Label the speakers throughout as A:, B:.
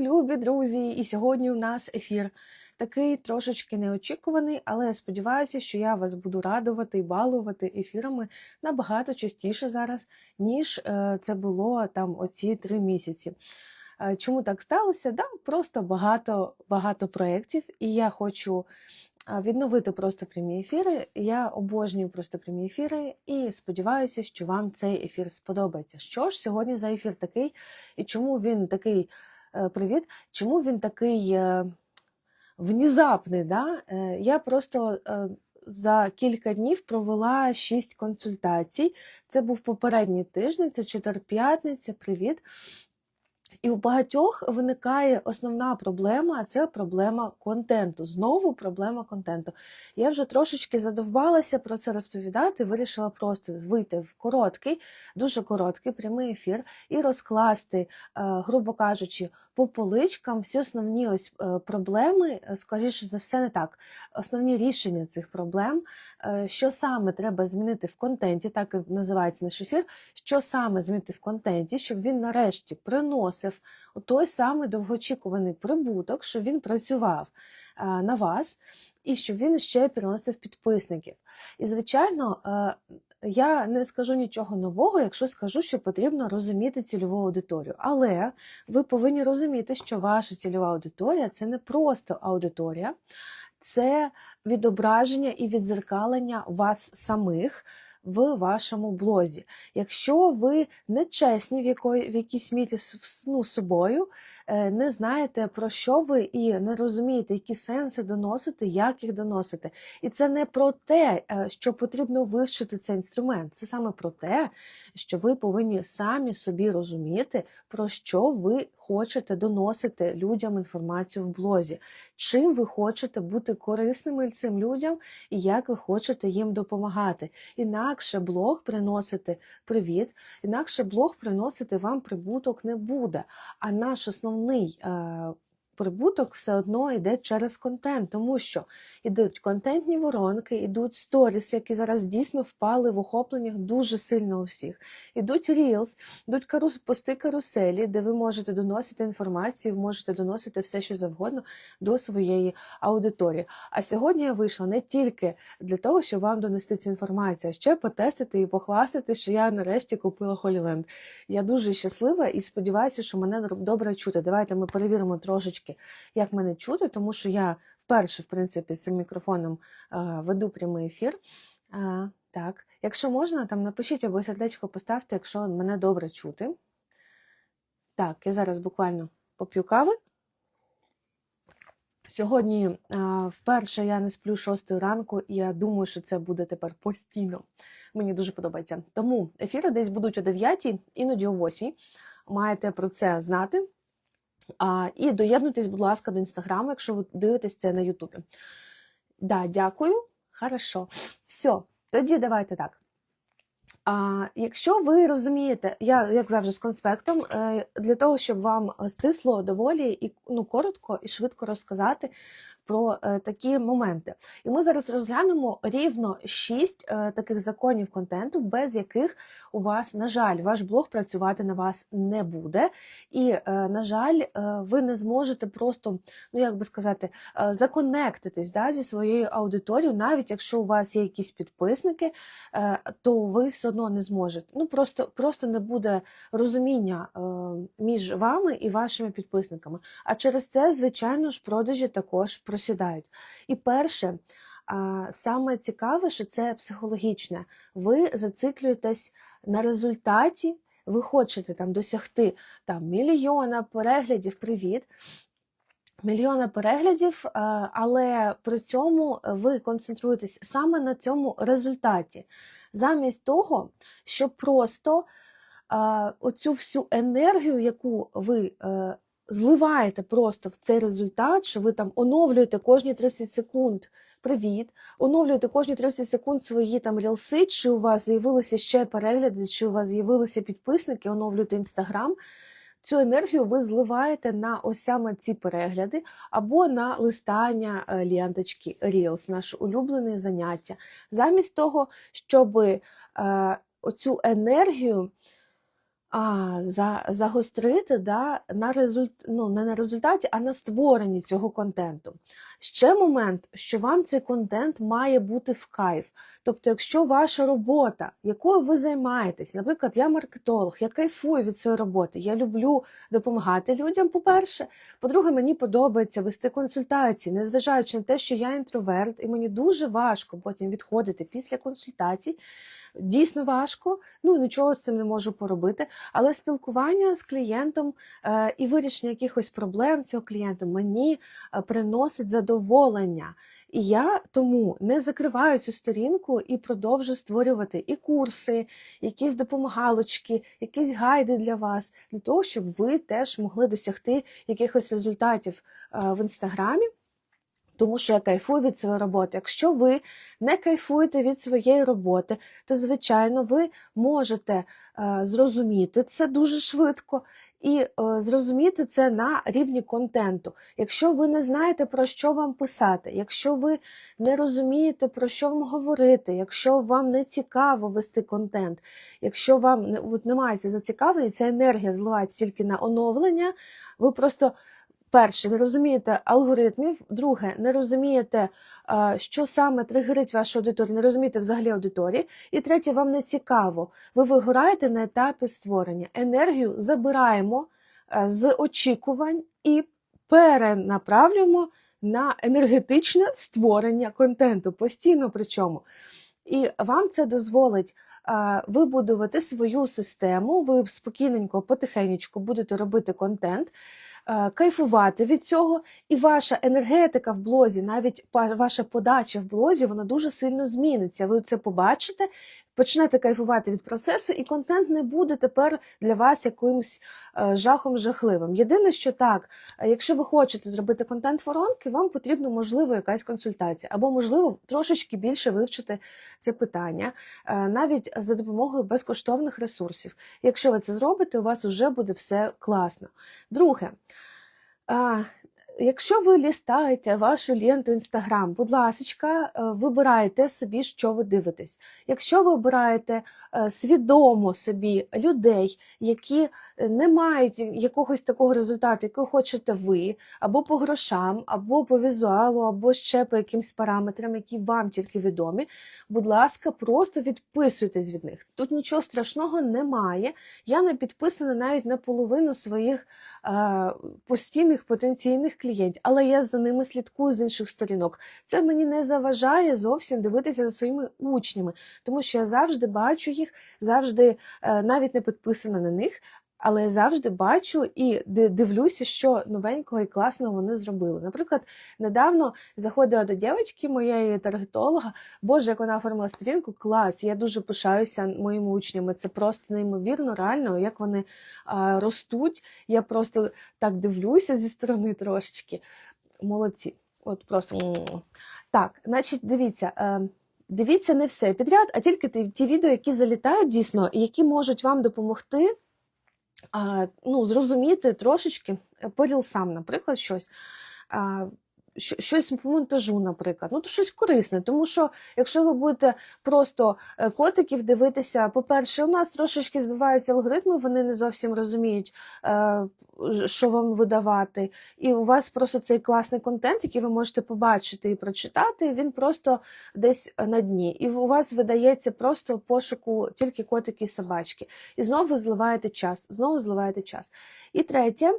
A: Любі друзі! І сьогодні у нас ефір такий трошечки неочікуваний, але сподіваюся, що я вас буду радувати і балувати ефірами набагато частіше зараз, ніж е, це було там оці три місяці. Е, Чому так сталося? Да, просто багато багато проєктів, і я хочу відновити просто прямі ефіри. Я обожнюю просто прямі ефіри і сподіваюся, що вам цей ефір сподобається. Що ж сьогодні за ефір такий, і чому він такий е, привіт? Чому він такий е, внезапний? Да? Е, Я просто. е, За кілька днів провела шість консультацій. Це був попередній тиждень, це четвер-п'ятниця. Привіт. І у багатьох виникає основна проблема це проблема контенту. Знову проблема контенту. Я вже трошечки задовбалася про це розповідати. Вирішила просто вийти в короткий, дуже короткий прямий ефір і розкласти, е, грубо кажучи, по поличкам всі основні ось е, проблеми, е, скоріше за все, не так. Основні рішення цих проблем, що саме треба змінити в контенті, так і називається наш ефір, що саме змінити в контенті, щоб він нарешті приносив той самий довгоочікуваний прибуток, щоб він працював е, на вас і щоб він ще приносив підписників. І, звичайно, е, я не скажу нічого нового, якщо скажу, що потрібно розуміти цільову аудиторію. Але ви повинні розуміти, що ваша цільова аудиторія це не просто аудиторія, це відображення і відзеркалення вас самих в вашому блозі. Якщо ви не чесні в, якійсь мірі ну, собою, не знаєте про що ви і не розумієте, які сенси доносити, як їх доносити. І це не про те, е, що потрібно вивчити цей інструмент. Це саме про те, що ви повинні самі собі розуміти, про що ви хочете доносити людям інформацію в блозі, чим ви хочете бути корисними цим людям і як ви хочете їм допомагати. Інакше блог приносити привіт, інакше блог приносити вам прибуток не буде. А наш основний е, прибуток все одно йде через контент, тому що йдуть контентні воронки, йдуть сторіс, які зараз дійсно впали в охопленнях дуже сильно у всіх. Ідуть рілс, йдуть карус, пости каруселі, де ви можете доносити інформацію, можете доносити все, що завгодно до своєї аудиторії. А сьогодні я вийшла не тільки для того, щоб вам донести цю інформацію, а ще потестити і похвастати, що я нарешті купила Холіленд. Я дуже щаслива і сподіваюся, що мене добре чути. Давайте ми перевіримо трошечки як мене чути, тому що я вперше, в принципі, з цим мікрофоном е, веду прямий ефір. Е, так, якщо можна, там напишіть або сердечко поставте, якщо мене добре чути. Так, я зараз буквально поп'ю кави. Сьогодні е, вперше я не сплю 6 ранку, і я думаю, що це буде тепер постійно. Мені дуже подобається. Тому ефіри десь будуть о 9, іноді о 8. Маєте про це знати. І доєднуйтесь, будь ласка, до інстаграму, якщо ви дивитесь це на Ютубі. Да, дякую. Хорошо. Все, тоді давайте так. А, Якщо ви розумієте, я, як завжди, з конспектом, е, для того, щоб вам стисло доволі і ну, коротко і швидко розказати про е, такі моменти. І ми зараз розглянемо рівно шість е, таких законів контенту, без яких у вас, на жаль, ваш блог працювати на вас не буде. І, е, на жаль, ви не зможете просто, ну як би сказати, законектитись да, зі своєю аудиторією, навіть якщо у вас є якісь підписники, то ви все одно не зможете. Ну просто, просто не буде розуміння між вами і вашими підписниками. А через це, звичайно ж, продажі також просідають. І перше, саме цікаве, що це психологічне. Ви зациклюєтесь на результаті, ви хочете там досягти там, мільйона переглядів, привіт. Мільйона переглядів, але при цьому ви концентруєтесь саме на цьому результаті, замість того, щоб просто оцю всю енергію, яку ви е, зливаєте просто в цей результат, що ви там оновлюєте кожні 30 секунд привіт, оновлюєте кожні 30 секунд свої там рілси, чи у вас з'явилися ще перегляди, чи у вас з'явилися підписники, оновлюєте інстаграм. Цю енергію ви зливаєте на ось саме ці перегляди, або на листання е, ленточки Reels, наше улюблене заняття. Замість того, щоб е, оцю енергію а, за, загострити да, на результ... ну, не на результаті, а на створенні цього контенту. Ще момент, що вам цей контент має бути в кайф. Тобто, якщо ваша робота, якою ви займаєтесь, наприклад, я маркетолог, я кайфую від своєї роботи, я люблю допомагати людям, по-перше. По-друге, мені подобається вести консультації, незважаючи на те, що я інтроверт, і мені дуже важко потім відходити після консультацій. Дійсно важко, ну нічого з цим не можу поробити. Але спілкування з клієнтом е, і вирішення якихось проблем цього клієнта мені е, приносить задоволення. І я тому не закриваю цю сторінку і продовжу створювати і курси, якісь допомагалочки, якісь гайди для вас, для того, щоб ви теж могли досягти якихось результатів е, в інстаграмі. Тому що я кайфую від своєї роботи. Якщо ви не кайфуєте від своєї роботи, то звичайно ви можете е, зрозуміти це дуже швидко і е, зрозуміти це на рівні контенту. Якщо ви не знаєте про що вам писати, якщо ви не розумієте про що вам говорити, якщо вам не цікаво вести контент, якщо вам от немає цього зацікавлення, ця енергія зливається тільки на оновлення, ви просто. Перше, не розумієте алгоритмів. Друге, не розумієте, що саме тригерить вашу аудиторію, не розумієте взагалі аудиторії. І третє, вам не цікаво. Ви вигораєте на етапі створення. Енергію забираємо з очікувань і перенаправлюємо на енергетичне створення контенту, постійно причому. І вам це дозволить вибудувати свою систему, ви спокійненько, потихеньку будете робити контент, кайфувати від цього, і ваша енергетика в блозі, навіть ваша подача в блозі, вона дуже сильно зміниться. Ви це побачите, почнете кайфувати від процесу, і контент не буде тепер для вас якимось е, жахом жахливим. Єдине, що так, е, якщо ви хочете зробити контент воронки, вам потрібно, можливо, якась консультація, або, можливо, трошечки більше вивчити це питання, е, навіть за допомогою безкоштовних ресурсів. Якщо ви це зробите, у вас вже буде все класно. Друге, Якщо ви лістаєте вашу ленту Інстаграм, будь ласка, вибирайте собі, що ви дивитесь. Якщо ви обираєте е, свідомо собі людей, які е, не мають якогось такого результату, який хочете ви, або по грошам, або по візуалу, або ще по якимсь параметрам, які вам тільки відомі, будь ласка, просто відписуйтесь від них. Тут нічого страшного немає. Я не підписана навіть на половину своїх е, постійних потенційних клієнтів, але я за ними слідкую з інших сторінок. Це мені не заважає зовсім дивитися за своїми учнями, тому що я завжди бачу їх, завжди е, навіть не підписана на них. Але я завжди бачу і дивлюся, що новенького і класного вони зробили. Наприклад, недавно заходила до дівчинки моєї таргетолога. Боже, як вона оформила сторінку, клас! Я дуже пишаюся моїми учнями. Це просто неймовірно, реально, як вони а, ростуть. Я просто так дивлюся зі сторони трошечки. Молодці. От просто. Так, значить, дивіться. е, Дивіться не все підряд, а тільки ті, відео, які залітають дійсно, і які можуть вам допомогти ну, зрозуміти трошечки поріл по рілсам, наприклад, щось. Щось по монтажу, наприклад, ну то щось корисне, тому що якщо ви будете просто е, котиків дивитися, по-перше, у нас трошечки збиваються алгоритми, вони не зовсім розуміють, е, що вам видавати. І у вас просто цей класний контент, який ви можете побачити і прочитати, він просто десь на дні. І у вас видається просто пошуку тільки котики і собачки. І знову ви зливаєте час, знову зливаєте час. І третє,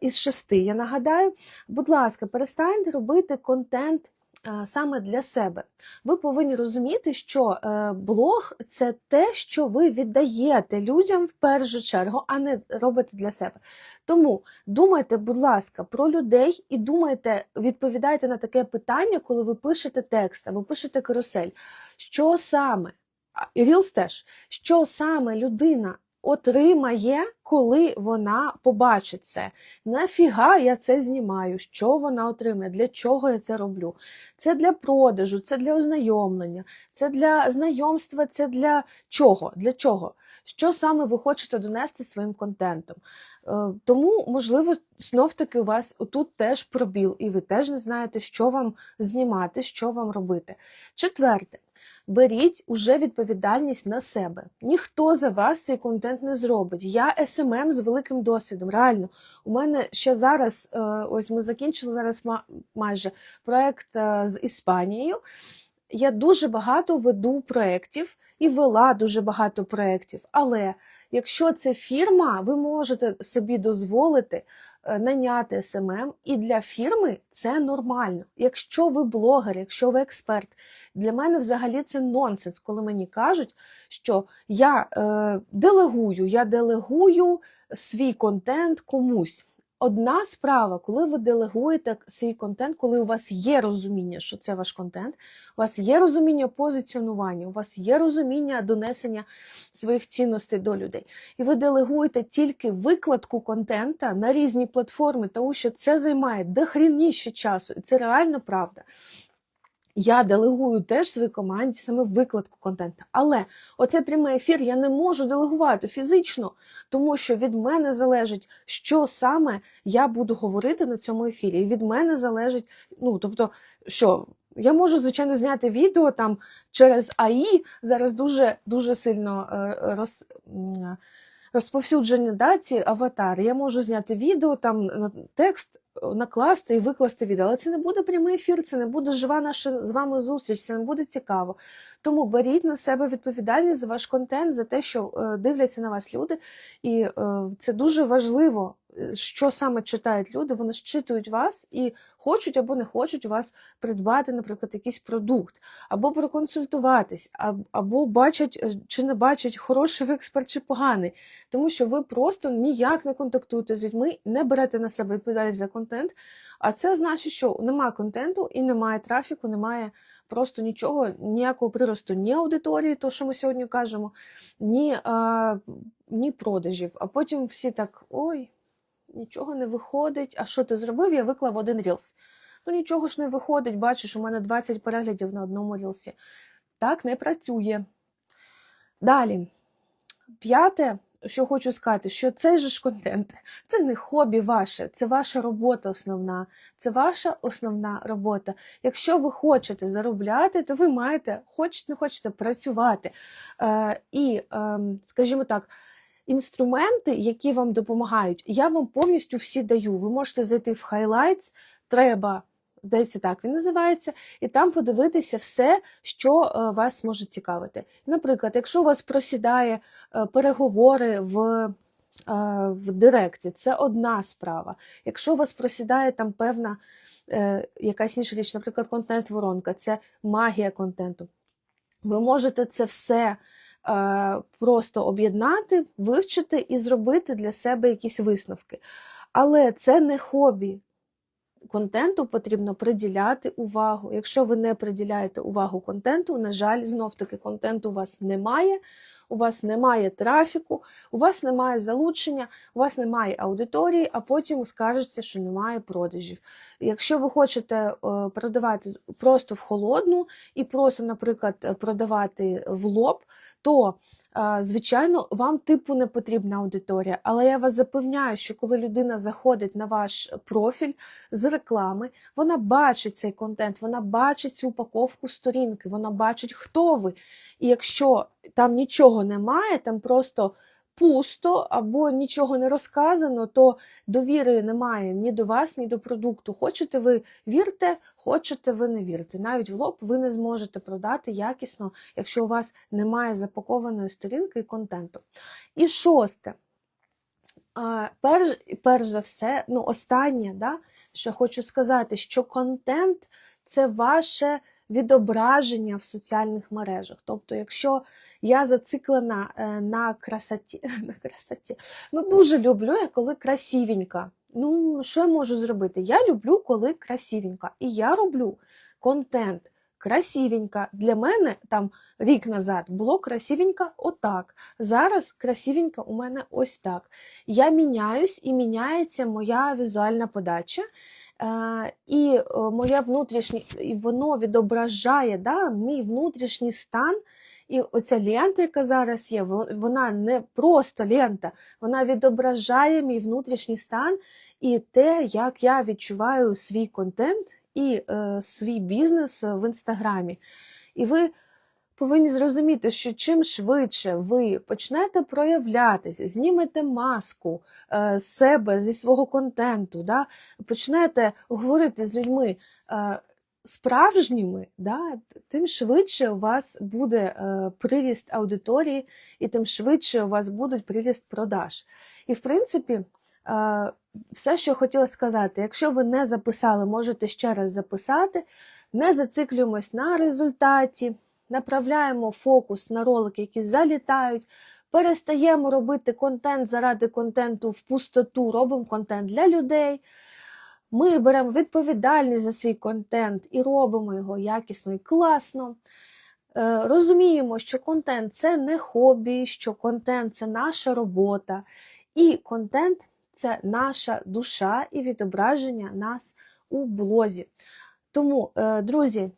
A: із шести, я нагадаю, будь ласка, перестаньте робити контент. А, Саме для себе ви повинні розуміти, що е, блог це те, що ви віддаєте людям в першу чергу, а не робите для себе. Тому думайте, будь ласка, про людей і думайте, відповідайте на таке питання, коли ви пишете текст або пишете карусель. Що саме, Reels теж, що саме людина отримає, коли вона побачить це. Нафіга я це знімаю? Що вона отримає? Для чого я це роблю? Це для продажу, це для ознайомлення, це для знайомства, це для чого? Для чого? Що саме ви хочете донести своїм контентом? Е, Тому, можливо, знов таки у вас тут теж пробіл, і ви теж не знаєте, що вам знімати, що вам робити. Четверте, беріть уже відповідальність на себе. Ніхто за вас цей контент не зробить. Я СММ з великим досвідом. Реально, у мене ще зараз, е, ось ми закінчили зараз ма- майже проект е, з Іспанією. Я дуже багато веду проєктів і вела дуже багато проєктів. Але якщо це фірма, ви можете собі дозволити е, наняти СММ, і для фірми це нормально. Якщо ви блогер, якщо ви експерт, для мене взагалі це нонсенс, коли мені кажуть, що я е, делегую, я делегую свій контент комусь. Одна справа, коли ви делегуєте свій контент, коли у вас є розуміння, що це ваш контент, у вас є розуміння позиціонування, у вас є розуміння донесення своїх цінностей до людей. І ви делегуєте тільки викладку контента на різні платформи, тому що це займає дохрініше часу, і це реально правда. Я делегую теж своїй команді саме викладку контенту. Але оцей прямий ефір я не можу делегувати фізично, тому що від мене залежить, що саме я буду говорити на цьому ефірі. І від мене залежить, ну тобто, що я можу, звичайно, зняти відео там через АІ. Зараз дуже дуже сильно е, роз, м, даті аватар. Я можу зняти відео, там на текст накласти і викласти відео. Але це не буде прямий ефір, це не буде жива наша з вами зустріч, це не буде цікаво. Тому беріть на себе відповідальність за ваш контент, за те, що е, дивляться на вас люди, і е, це дуже важливо. Що саме читають люди, вони щитують вас і хочуть або не хочуть у вас придбати, наприклад, якийсь продукт, або проконсультуватись, або бачать е, чи не бачать, хороший експерт чи поганий, тому що ви просто ніяк не контактуєте з людьми, не берете на себе відповідальність за контент. А це значить, що немає контенту і немає трафіку, немає просто нічого, ніякого приросту, ні аудиторії, то що ми сьогодні кажемо, ні, а, ні продажів. А потім всі так: ой, нічого не виходить. А що ти зробив? Я виклав один рілс. Ну нічого ж не виходить, бачиш, у мене 20 переглядів на одному рілсі. Так не працює. Далі. П'яте, що хочу сказати, що цей же ж контент це не хобі ваше, це ваша робота основна, це ваша основна робота. Якщо ви хочете заробляти, то ви маєте, хочете не хочете, працювати. Е, і, е, скажімо так, інструменти, які вам допомагають, я вам повністю всі даю. Ви можете зайти в Highlights, треба. Здається, так він називається, і там подивитися все, що е, вас може цікавити. Наприклад, якщо у вас просідає е, переговори в, е, в Директі, це одна справа. Якщо у вас просідає там певна е, якась інша річ, наприклад, контент-воронка, це магія контенту. Ви можете це все просто об'єднати, вивчити і зробити для себе якісь висновки. Але це не хобі. Контенту потрібно приділяти увагу. Якщо ви не приділяєте увагу контенту, на жаль, знов таки контенту у вас немає, у вас немає трафіку, у вас немає залучення, у вас немає аудиторії, а потім скажеться, що немає продажів. Якщо ви хочете е, продавати просто в холодну і просто, наприклад, продавати в лоб, то е, звичайно вам типу не потрібна аудиторія. Але я вас запевняю, що коли людина заходить на ваш профіль з реклами, вона бачить цей контент, вона бачить цю упаковку сторінки, вона бачить, хто ви. І якщо там нічого немає, там просто пусто або нічого не розказано, то довіри немає ні до вас, ні до продукту. Хочете ви вірте, хочете ви не вірте. Навіть в лоб ви не зможете продати якісно, якщо у вас немає запакованої сторінки і контенту. І шосте. Перш, перш за все, ну останнє, да, що хочу сказати, що контент це ваше відображення в соціальних мережах. Тобто, якщо я зациклена е, на красоті, на красоті, ну дуже люблю я, коли красивенька. Ну, що я можу зробити? Я люблю, коли красивенька. І я роблю контент красивенька. Для мене там рік назад було красивенька отак. Зараз красивенька у мене ось так. Я міняюсь і міняється моя візуальна подача. Е, і е, моя внутрішня, і воно відображає да, мій внутрішній стан. І оця лента, яка зараз є, вона не просто лента, вона відображає мій внутрішній стан і те, як я відчуваю свій контент і е, свій бізнес в інстаграмі. І ви повинні зрозуміти, що чим швидше ви почнете проявлятися, знімете маску е, з себе, зі свого контенту, да, почнете говорити з людьми е, справжніми, да, тим швидше у вас буде е, приріст аудиторії, і тим швидше у вас буде приріст продаж. І в принципі, е, все, що я хотіла сказати, якщо ви не записали, можете ще раз записати. Не зациклюємось на результаті, направляємо фокус на ролики, які залітають, перестаємо робити контент заради контенту в пустоту, робимо контент для людей. Ми беремо відповідальність за свій контент і робимо його якісно і класно. Е, Розуміємо, що контент це не хобі, що контент це наша робота, і контент це наша душа і відображення нас у блозі. Тому, е, друзі,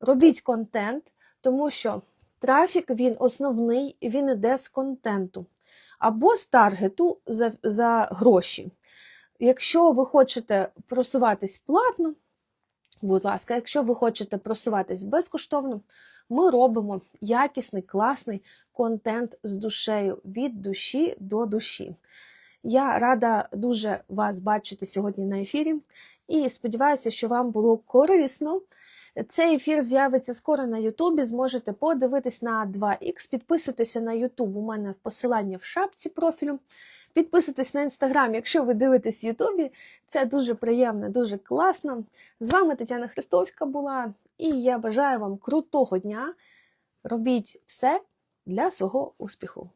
A: робіть контент, тому що трафік він основний, він іде з контенту або з таргету за, за гроші. Якщо ви хочете просуватись платно, будь ласка, якщо ви хочете просуватись безкоштовно, ми робимо якісний, класний контент з душею від душі до душі. Я рада дуже вас бачити сьогодні на ефірі і сподіваюся, що вам було корисно. Цей ефір з'явиться скоро на Ютубі. Зможете подивитись на 2х, підписуйтеся на Ютуб. У мене в посилання в шапці профілю. Підписуйтесь на інстаграм, якщо ви дивитесь Ютубі. Це дуже приємно, дуже класно. З вами Тетяна Христовська була, і я бажаю вам крутого дня. Робіть все для свого успіху.